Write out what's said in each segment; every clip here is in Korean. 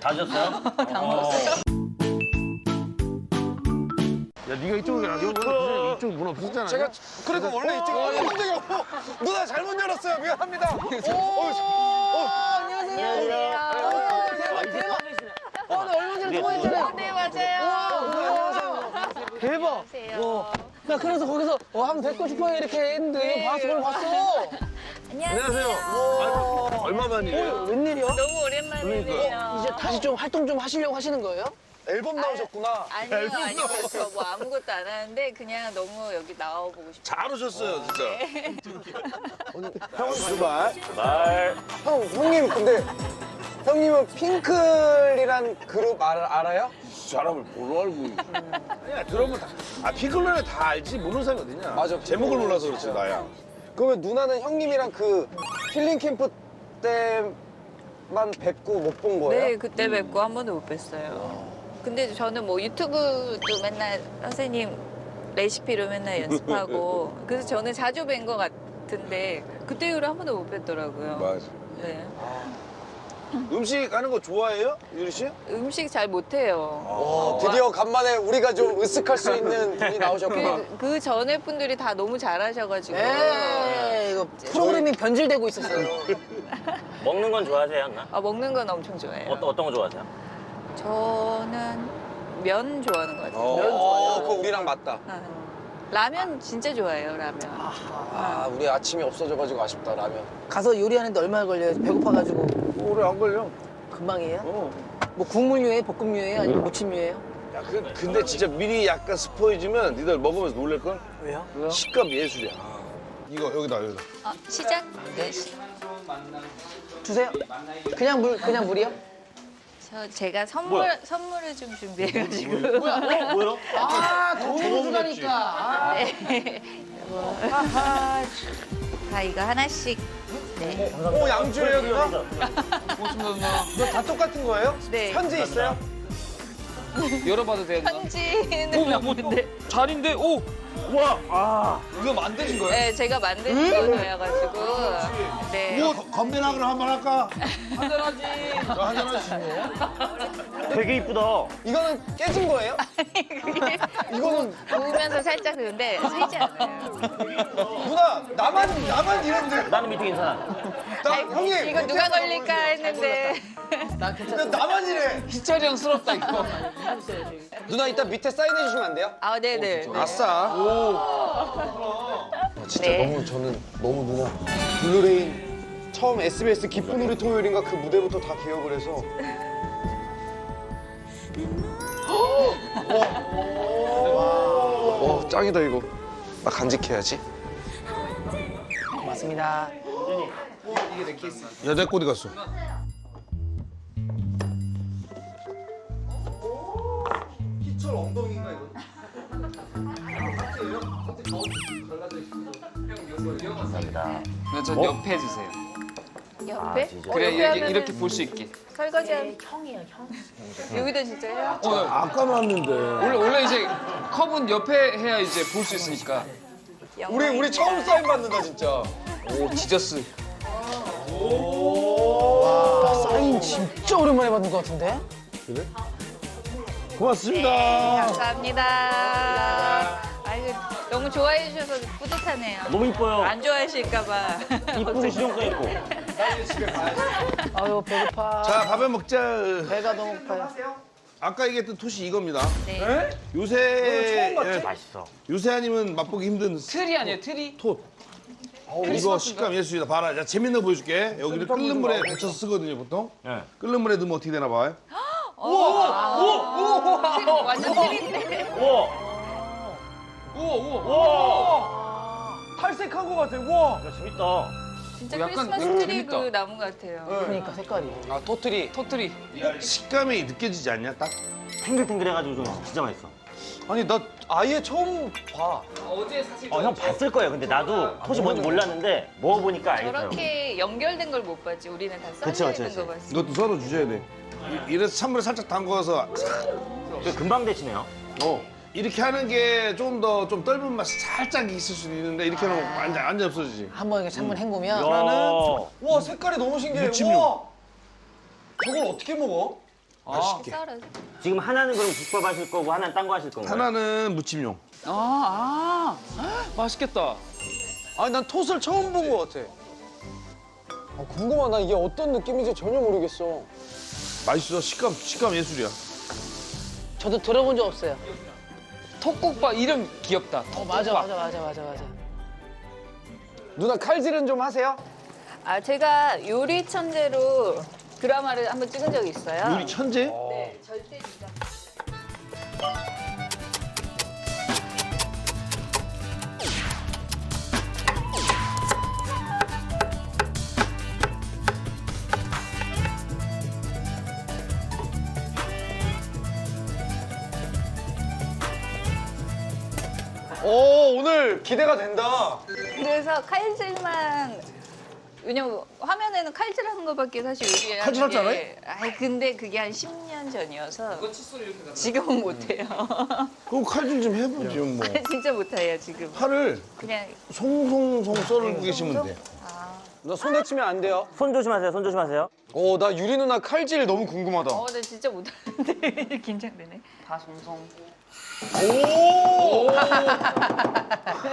다 드셨어요? 야, 네가 이쪽으로 가. 여기 이쪽 문 없었잖아. 제가 그래도 원래 이쪽 한 적이 없고 누나 잘못 열었어요. 미안합니다. 오, 네, 맞아요. 대박. 와. 나 그래서 거기서 와, 한번 뵙고 싶어요 이렇게 했는데 봤어, 그걸 봤어. 안녕하세요. 아, 얼마 만이에요? 어, 웬일이야? 너무 오랜만이네요. 이제 다시 좀 활동 좀 하시려고 하시는 거예요? 앨범 나오셨구나. 아니요, 아니요. 저뭐 아무것도 안 하는데 그냥 너무 여기 나와보고 싶어요. 잘 오셨어요, 진짜. 형은 출발. 말. 형, 형님 근데 형님은 핑클이란 그룹 알, 알아요? 사람을 뭘로 알고 있어. 야, 들어보면 다, 아, 피클로는 다 알지. 모르는 사람이 어딨냐. 맞아, 제목을 몰라서 그렇지, 나야. 그러면 누나는 형님이랑 그 힐링 캠프 때만 뵙고 못 본 거예요? 네, 그때 뵙고 한 번도 못 뵀어요. 근데 저는 뭐 유튜브도 맨날 선생님 레시피로 맨날 연습하고 그래서 저는 자주 뵌 것 같은데 그때 이후로 한 번도 못 뵀더라고요. 맞아. 네. 음식 하는 거 좋아해요? 유리 씨? 음식 잘 못해요. 어, 드디어 간만에 우리가 좀 으쓱할 수 있는 분이 나오셨구나. 그, 그 전에 분들이 다 너무 잘하셔가지고. 에이, 이거 프로그램이 변질되고 있었어요. 먹는 건 좋아하세요, 누나? 아, 먹는 건 엄청 좋아해요. 어떤, 어떤 거 좋아하세요? 저는 면 좋아하는 것 같아요. 어, 그거 우리랑 맞다. 아, 라면 진짜 좋아해요, 라면. 아, 우리 아침이 없어져가지고 아쉽다, 라면. 가서 요리하는데 얼마나 걸려요? 배고파가지고 오래 안 걸려. 금방이에요? 어. 뭐 국물류예요, 볶음류예요, 아니면 무침류예요? 야, 그, 근데 진짜 미리 약간 스포해주면 니들 먹으면서 놀랄걸? 왜요? 식감 예술이야. 이거, 여기다, 여기다. 어, 시작? 네. 주세요. 그냥 물, 그냥 물이요? 저 제가 선물 선물을 좀 준비해가지고. 뭐요? 아, 돈이 들어가니까. 네. 이거. 다 이거 하나씩. 네. 오, 양주예요, 누나? 이거 다 똑같은 거예요? 네. 편지 있어요? 열어봐도 되나? 편지는 없는데. 잔인데 오 우와! 아. 이거 만드신 거예요? 네, 제가 만든 거여가지고. 네. 건배나 그럼 한번 할까? 한잔하지. 한잔 하시고. 되게 이쁘다. 이거는 깨진 거예요? 이거는 구우면서 살짝 그런데 살지 않아요. 누나 나만 나만 이런데 나는 밑에 괜찮아. 나 형님 이거 누가 걸릴까 했는데. 근데 나만 이래 희철형스럽다 이거. 누나 이따 밑에 사인해 주시면 안 돼요? 아, 네네. 아싸. 진짜 네. 너무 저는 너무 누나 블루레인 처음 SBS 기쁜 우리 토요일인가 그 무대부터 다 기억을 해서 와, 와 짱이다 이거 나 간직해야지 내꽃 어디 갔어? 희철 엉덩이인가 이거? 감사합니다. 전 옆에 해주세요. 옆에? 진짜? 어, 그래 옆에 이렇게, 하면은 이렇게 볼 수 있게. 설거지 한 형이에요, 형. 여기도 진짜 해요? 어, 아까 놨는데. 원래 원래 이제 컵은 옆에 해야 이제 볼 수 있으니까. 우리 우리 처음 사인 받는다 진짜 오 지저스. 사인 진짜 오랜만에 받는 것 같은데? 고맙습니다. 네, 감사합니다. 아이고, 너무 좋아해 주셔서 뿌듯하네요. 너무 이뻐요. 안 좋아하실까 봐. 이쁘고 아유, 배고파. 자, 밥을 먹자. 배가 너무 고파요. 아까 얘기했던 토시 이겁니다. 네. 요새 예, 맛있어. 요새아님은 맛보기 힘든 트리 아니에요 트리? 톳. 이거 식감 예술이다. 봐라. 자, 재밌는 거 보여줄게. 여기를 끓는 물에 데쳐서 쓰거든요, 보통. 네. 끓는 물에 넣으면 어떻게 되나 봐요. 완전 틀린데. 우와! 우와 우와. 탈색한 거 같아 우와 이거 재밌다. 진짜 약간 크리스마스 이거 트리 재밌다. 그 나무 같아요. 그러니까 색깔이. 아 토트리 터트리. 식감이 느껴지지 않냐, 딱? 탱글탱글해가지고 좀 진짜 맛있어. 아니 나 아예 처음 봐 어제 사실. 어, 형 봤을 거예요. 근데 나도 톳이 뭔지 몰랐는데 먹어보니까 알겠더라고. 저렇게 연결된 걸 못 봤지. 우리는 다 그쵸, 썰려 그쵸, 있는 거 그쵸. 봤어. 이것도 썰어 주셔야 돼. 이- 이래서 찬물에 살짝 담궈서 되게 금방 데치네요. 어. 이렇게 하는 게좀더좀 떫은 맛이 살짝 있을 수도 있는데 이렇게 하면 완전 완전 없어지지. 한번 이렇게 찬물 헹구면 야. 와 색깔이 너무 신기해. 무침용. 와. 저걸 어떻게 먹어? 맛있게. 썰어서. 지금 하나는 그럼 국밥 하실 거고 하나는 딴 거 하실 건가요? 하나는 무침용. 아, 아, 맛있겠다. 아니 난 톳을 처음 본 것 같아. 아, 궁금하다. 이게 어떤 느낌인지 전혀 모르겠어. 맛있어. 식감 식감 예술이야. 저도 들어본 적 없어요. 톡국밥 이름 귀엽다. 어, 맞아, 맞아, 맞아, 맞아, 맞아. 누나 칼질은 좀 하세요? 아 제가 요리 천재로 드라마를 한번 찍은 적이 있어요. 요리 천재? 네, 절대 오늘 기대가 된다. 그래서 칼질만 왜냐면 화면에는 칼질하는 것밖에 사실 요리에 칼질할 줄 알아요? 아 근데 그게 한 10년 전이어서. 지금은 못해요. 그럼 칼질 좀 해보지 뭐. 진짜 못해요 지금. 팔을 그냥 송송송 썰고 계시면 돼. 나 손 다치면 안 돼요. 손 조심하세요. 손 조심하세요. 오 나 유리 누나 칼질 너무 궁금하다. 어, 나 진짜 못하는데 긴장되네. 다송송. 오.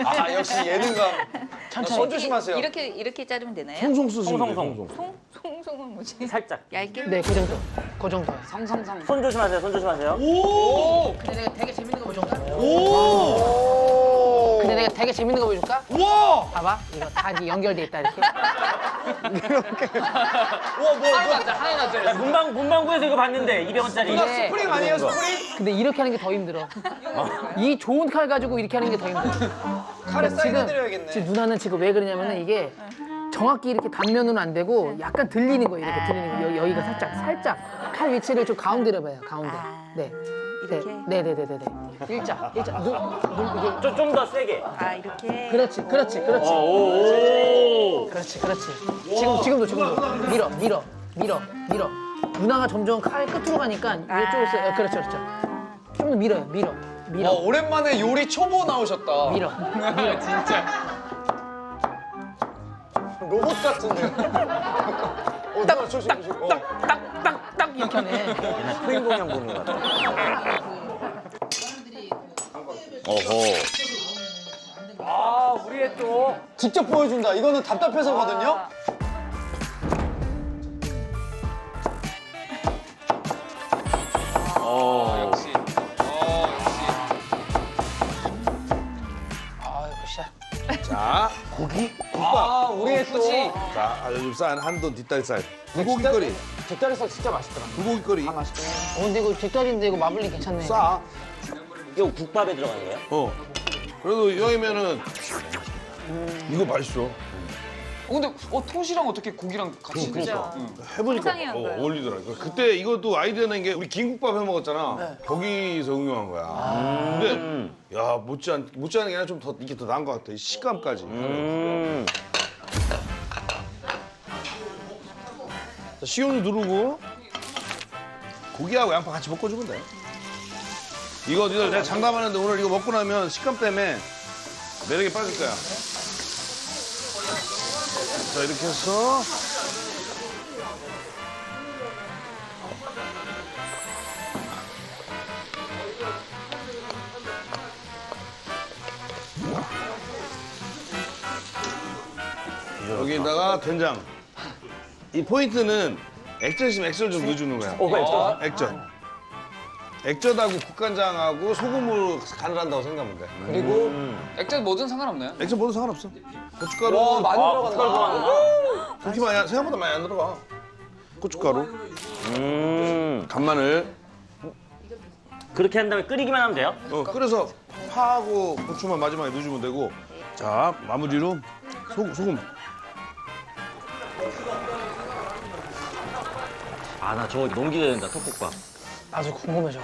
아 역시 예능감. 천천히. 손 조심하세요. 이렇게 이렇게 자르면 되나요? 송송 쓰시면 돼. 송송송. 송송. 송 송송은 뭐지? 살짝. 얇게? 네, 그 정도. 그 정도. 성성성. 손 조심하세요. 손 조심하세요. 근데 내가 되게 재밌는 거 보여줄까? 오. 근데 내가 되게 재밌는 거 보여줄까? 우와. 봐봐. 이거 다 연결돼 있다, 이렇게. 우와 뭐 하나 낫자, 하나 낫자. 야, 문방 문방구에서 이거 봤는데 200원짜리. 누나 네. 스프링 아니에요 스프링? 근데 이렇게 하는 게 더 힘들어. 이 좋은 칼 가지고 이렇게 하는 게 더 힘들어. 칼에 사인 지금, 해드려야겠네. 지금 누나는 지금 왜 그러냐면은 이게 정확히 이렇게 단면으로는 안 되고 약간 들리는 거예요. 이렇게 들리는 거. 여, 여기가 살짝, 살짝. 칼 위치를 좀 가운데로 봐요. 가운데. 아, 네. 이렇게? 네, 네, 네, 네, 네. 일자, 일자. 눈, 눈 이게. 좀 더 세게. 아 이렇게. 그렇지, 그렇지, 그렇지. 오. 그렇지, 그렇지. 지금, 지금도, 지금도. 밀어, 밀어, 밀어, 밀어. 누나가 점점 칼 끝으로 가니까 이쪽에서, 어, 그렇죠, 그렇죠. 좀 더 밀어요, 밀어, 와 밀어, 오랜만에 요리 초보 나오셨다. 밀어. 진짜. 로봇 같은데. 어, 누나 조심 조심. 어. 딱, 딱, 딱 이렇게 하네. 트윈 공연 보는 것 같아. 어허. 아, 우리의 또. 직접 보여준다. 이거는 답답해서거든요. 어. 역시. 어, 역시. 자 고기 국밥. 아 우리의 또. 자 아, 요즘 싼 한돈 뒷다리살. 불고기거리. 뒷다리살 진짜 맛있더라. 불고기거리. 어, 근데 이거 뒷다리인데 이거 마블링 괜찮네. 싸. 이거 국밥에 들어가는 거예요? 어. 그래도 여기면은 이거 맛있어. 어, 근데 어 톳이랑 어떻게 고기랑 같이 그러니까. 응. 해보니까 어, 가요. 어울리더라고. 그때 이것도 아이디어 낸 게 우리 김국밥 해 먹었잖아. 거기서 응용한 거야. 근데 야 못지않 못지않은 게 아니라 좀 더 이게 더 나은 것 같아. 이 식감까지. 음. 자, 식용유 누르고 고기하고 양파 같이 볶아주면 돼. 이거 니들 내가 장담하는데 오늘 이거 먹고 나면 식감 때문에 매력에 빠질 거야. 자 이렇게 해서 여기다가 된장. 이 포인트는 액젓 있으면 액젓을 좀 넣어주는 거야. 어, 왜? 또? 액젓. 액젓하고 국간장하고 소금으로 간을 한다고 생각하면 돼. 그리고 액젓 뭐든 상관없나요? 액젓 뭐든 상관없어. 고춧가루. 와 많이 아, 들어간다. 그렇게 많이 안- 생각보다 많이 안 들어가. 고춧가루, 음. 간마늘. 그렇게 한 다음에 끓이기만 하면 돼요? 어, 끓여서 파하고 고추만 마지막에 넣어주면 되고. 자 마무리로 소, 소금. 아, 나 저거 너무 기대된다, 톡국밥. 나도 궁금해, 저거.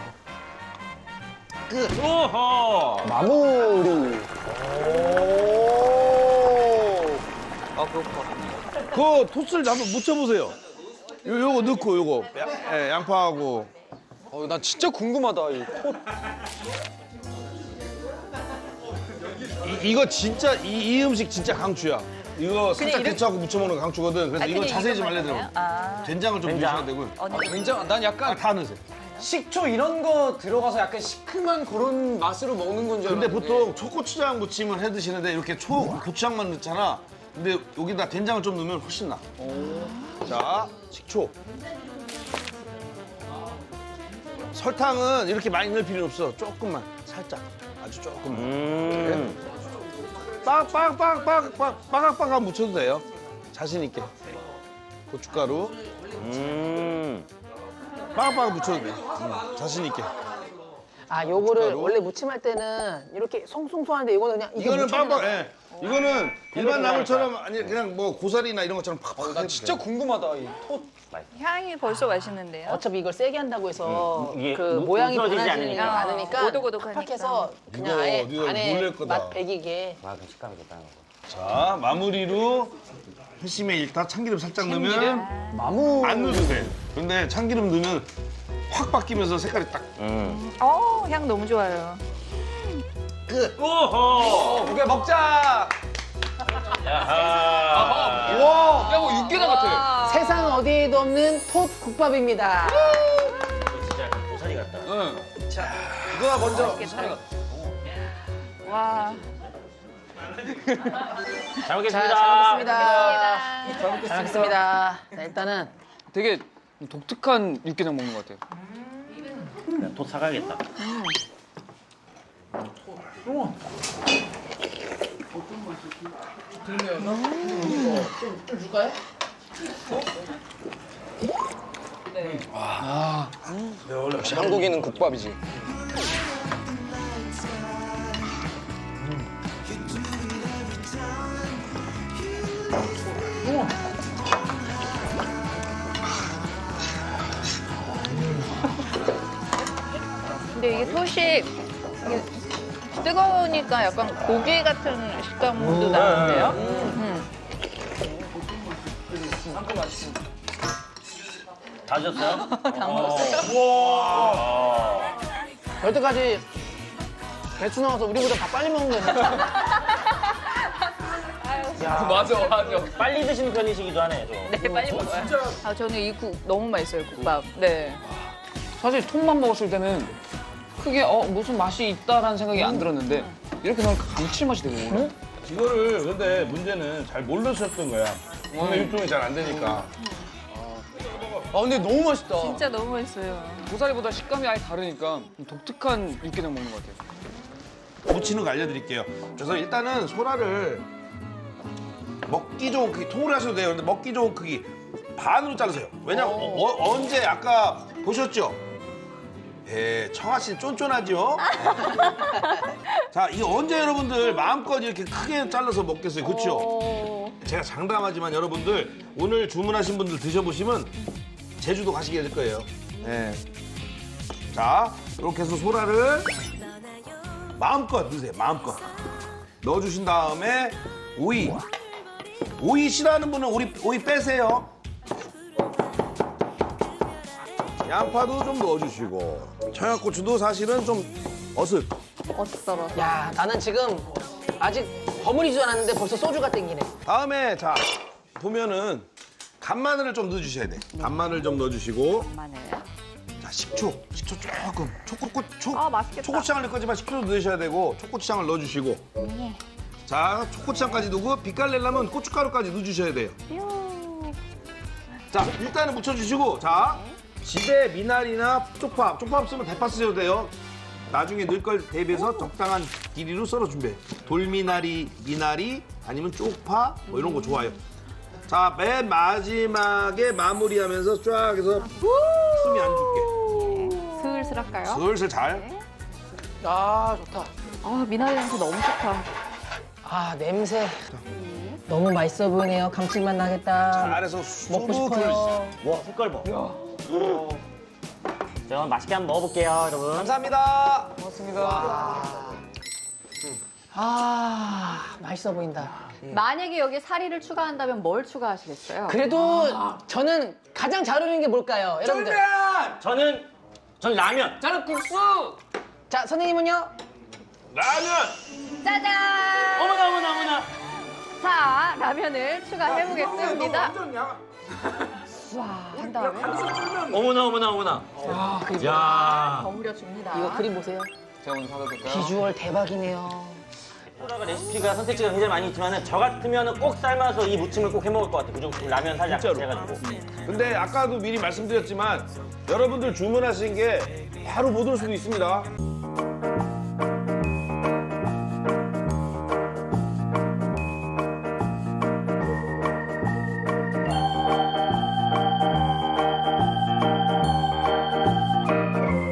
오호! 마무리. 오. 아, 배고파. 그 토스를 한번 묻혀보세요. 요, 요거 넣고 요거 야, 예, 양파하고 어, 나 진짜 궁금하다. 이 톳. 이거 진짜 이, 이 음식 진짜 강추야. 이거 살짝 이렇게- 데쳐하고 무쳐 먹는 거 강추거든. 그래서 아, 이거 근데 자세히 좀 알려드려. 말고요? 아. 된장을 좀 된장. 넣으셔야 되고요. 언니 굉장히 난 아, 약간 다 넣으세요. 식초 이런 거 들어가서 약간 시큼한 그런 맛으로 먹는 건 줄 근데 알았는데. 보통 초고추장 무침을 해 드시는데 이렇게 초 고추장만 넣잖아. 근데 여기다 된장을 좀 넣으면 훨씬 나. 자, 식초. 설탕은 이렇게 많이 넣을 필요 없어. 조금만, 살짝, 아주 조금만. 음. 빡 빡빡빡빡 빠각빠각 묻혀도 돼요. 자신 있게. 고춧가루 음. 빠각빠각 묻혀도 돼. 음, 자신 있게. 아 요거를 고춧가루. 원래 무침할 때는 이렇게 송송송한데 이거는 그냥 이게 이거는 빵빵. 예. 이거는 일반 나물처럼 아니 그냥 뭐 고사리나 이런 것처럼 팍팍. 나 진짜 궁금하다. 이 톳. 향이 벌써 맛있는데요. 어차피 이걸 세게 한다고 해서 음, 이게 그 무- 모양이 변하지는 않으니까. 않으니까 오독오독하니까. 팍팍해서 그냥 이거 아예 안에 놀랄 거다. 맛 배기게 와, 그 식감이 좋다. 자 마무리로 회심에 일단 참기름 살짝 넣으면 마무. 안 넣어도 돼. 근데 참기름 넣으면 확 바뀌면서 색깔이 딱 음. 어, 향 너무 좋아요. 끝. 오호! 오케이 먹자. 야하. 와. 야 뭐 육개장 같아. 세상 어디에도 없는 톳 국밥입니다. 진짜 약간 고사리 같다. 응. 이거 먼저. 와. 잘 자, 먹겠습니다. 잘 먹겠습니다. 잘 먹겠습니다. 자, 일단은 되게 독특한 육개장 먹는 것 같아요. 그냥 도 사가야겠다. 좀 줄까요? 역시 한국인은 국밥이지. 근데 이게 이게 뜨거우니까 약간 고기 같은 식감도 나는데요. 음. 다 졌어요? 다 먹었어요. 여태까지 배추 나와서 우리보다 다 빨리 먹은 거네. 맞아 맞아. 빨리 드시는 편이시기도 하네, 좀. 네, 빨리 먹어요. 아, 저는 이 국 너무 맛있어요, 국밥. 네. 사실 톱만 먹었을 때는 크게 어 무슨 맛이 있다라는 생각이 안 들었는데 이렇게 넣으니까 감칠맛이 되게 오네. 이거를 근데 문제는 잘 몰랐었던 거야. 국내 유통이 잘 안 되니까. 아 근데 너무 맛있다. 진짜 너무 맛있어요. 고사리보다 식감이 아예 다르니까 독특한 육개장 먹는 것 같아요. 무치는 거 알려드릴게요. 그래서 일단은 소라를 먹기 좋은 크기, 통으로 하셔도 돼요. 근데 먹기 좋은 크기 반으로 자르세요. 왜냐면 어, 언제 아까 보셨죠? 예, 청아 씨는 쫀쫀하죠? 자, 이게 언제 여러분들 마음껏 이렇게 크게 잘라서 먹겠어요. 그렇죠? 오. 제가 장담하지만 여러분들 오늘 주문하신 분들 드셔보시면 제주도 가시게 될 거예요. 예. 자, 이렇게 해서 소라를 마음껏 넣으세요. 마음껏. 넣어주신 다음에 오이. 오이 싫어하는 분은 오이, 오이 빼세요. 양파도 좀 넣어주시고 청양고추도 사실은 좀 어슷. 어썰어. 야, 나는 지금 아직 버무리지도 않았는데 벌써 소주가 땡기네. 다음에 자 보면은 간마늘을 좀 넣어주셔야 돼. 간마늘 좀 넣어주시고 마늘. 자 식초, 식초 조금 초코꽃 초 아, 맛있겠다. 초고추장을 넣을 거지만 식초도 넣으셔야 되고 초고추장을 넣어주시고 자 초고추장까지 넣고 빛깔 내려면 고춧가루까지 넣어주셔야 돼요. 자 일단은 묻혀주시고 자 집에 미나리나 쪽파 쪽파 쓰면 대파 쓰셔도 돼요. 나중에 넣을 걸 대비해서 적당한 길이로 썰어 준비해. 돌미나리, 미나리 아니면 쪽파 뭐 이런 거 좋아요. 자 맨 마지막에 마무리하면서 쫙 해서 숨이 안 죽게. 슬슬 할까요? 슬슬 잘. 아, 좋다. 아, 미나리 향수 너무 좋다. 아, 냄새. 너무 맛있어 보이네요. 감칠맛 나겠다. 잘해서 먹고 수북을 싶어요. 와, 색깔 봐. 제가 맛있게 한번 먹어볼게요, 여러분. 감사합니다. 아, 맛있어 보인다. 만약에 여기 사리를 추가한다면 뭘 추가하시겠어요? 그래도 저는 가장 잘 어울리는 게 뭘까요? 여러분들. 저는, 전 라면. 저는 국수. 자, 선생님은요? 라면. 짜잔! 라면을 추가해 보겠습니다. 와, 한 다음에 어머나 어머나 어머나. 야. 버무려 줍니다. 이거 그림 보세요. 제가 먼저 받아볼까요? 비주얼 대박이네요. 소라가 레시피가 선택지가 굉장히 많이 있지만 저 같으면 꼭 삶아서 이 무침을 꼭 해먹을 것 같아. 무조건 라면 살짝 진짜로. 해가지고. 근데 아까도 미리 말씀드렸지만 여러분들 주문하신 게 바로 못 올 수도 있습니다.